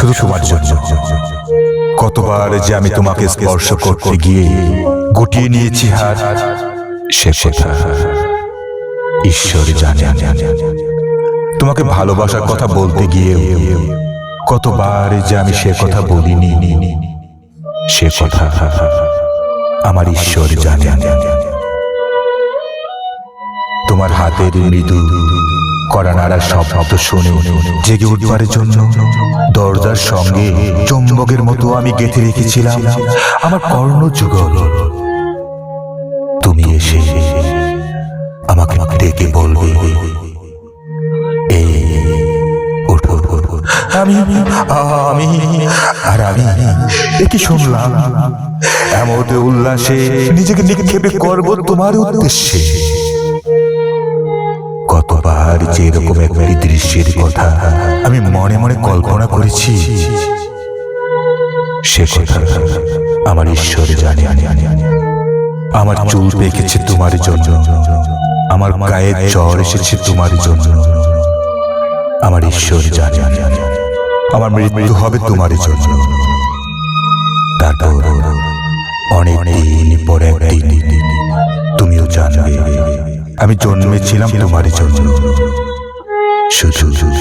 শুধু তোমার জন্য। কতবার যে আমি তোমাকে স্পর্শ করতে গিয়ে গুটিয়ে নিয়েছি হাত, সে ঈশ্বর জানে। তোমাকে ভালোবাসার কথা বলতে গিয়ে কতবার যে আমি সে কথা বলিনি, সে কথা আমার ঈশ্বর জানে। তোমার হাতের মৃদু করা নাড়ার শব্দ শুনে জেগে উঠবার জন্য দরজার সঙ্গে চম্বকের মতো আমি গেঁথে রেখেছিলাম। আমার কর্ণ যুগল। তুমি এসে আমাকে ডেকে বলবে আমি আমি, আর আমি একে শুনলাম। এমন উল্লাসে নিজেকে নিক্ষেপে করব তোমার উদ্দেশ্যে। কতবার যে এরকম একটি দৃশ্যের কথা আমি মনে মনে কল্পনা করেছি, সে কথা আমার ঈশ্বর জানে আমার চুল পেকেছে তোমার জন্য, আমার গায়ে জ্বর এসেছে তোমার জন্য। আমার ঈশ্বর জানে আমার মৃত্যু হবে তোমার জন্য। তারপর অনেক দিন পর তুমিও জানবে। আমি জন্মেছিলাম তোমার জন্য। শুধু শুধু